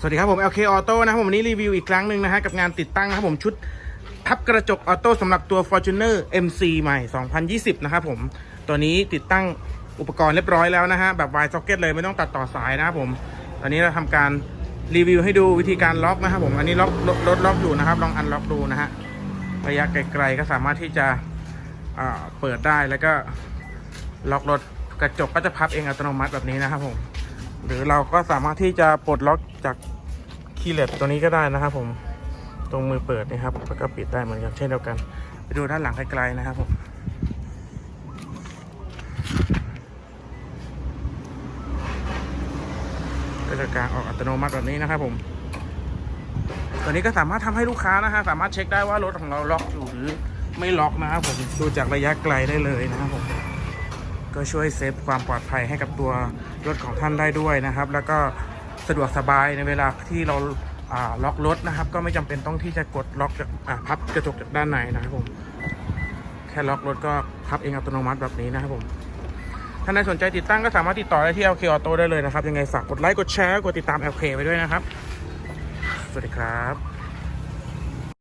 สวัสดีครับผม LK Auto นะครับผมวันนี้รีวิวอีกครั้งหนึ่งนะฮะกับงานติดตั้งนะครับผมชุดทับกระจกออโต้สำหรับตัว Fortuner MC ใหม่ 2020 นะครับผม ตัวนี้ติดตั้งอุปกรณ์เรียบร้อยแล้วนะฮะแบบวายซ็อกเก็ตเลยไม่ต้องตัดต่อสายนะครับผม ตอนนี้เราทำการรีวิวให้ดูวิธีการล็อกนะครับผมอันนี้ล็อกรถล็อกอยู่นะครับ ลองอันล็อกดูนะฮะระยะไกลๆก็สามารถที่จะเปิดได้แล้วก็ล็อกรถกระจกก็จะพับเองอัตโนมัติแบบนี้นะครับผม หรือเราก็สามารถที่จะปลดล็อกจากคีย์เลสตัวนี้ก็ได้นะครับ ผมตรงมือเปิดนะครับแล้วก็ปิดได้เหมือนกันเช่นเดียวกัน ไปดูด้านหลังไกลๆนะครับผมก็จะการออกอัตโนมัติแบบนี้นะครับผมตัวนี้ก็สามารถทำให้ลูกค้านะฮะสามารถเช็คได้ว่ารถของเราล็อกอยู่หรือไม่ล็อกนะครับผมดูจากระยะไกลได้เลยนะครับผม ก็ช่วยเซฟความปลอดภัยให้กับตัวรถของท่านได้ด้วยนะครับ แล้วก็สะดวกสบายในเวลาที่เราล็อกรถนะครับ ก็ไม่จำเป็นต้องที่จะกดล็อกจากพับกระจกจากด้านในนะครับผมแค่ล็อกรถก็พับเองอัตโนมัติแบบนี้นะครับผมท่านใดสนใจติดตั้งก็สามารถติดต่อได้ที่ LK Auto ได้เลยนะครับ ยังไงฝากกดไลค์กดแชร์กดติดตาม LK ไว้ด้วยนะครับ สวัสดีครับ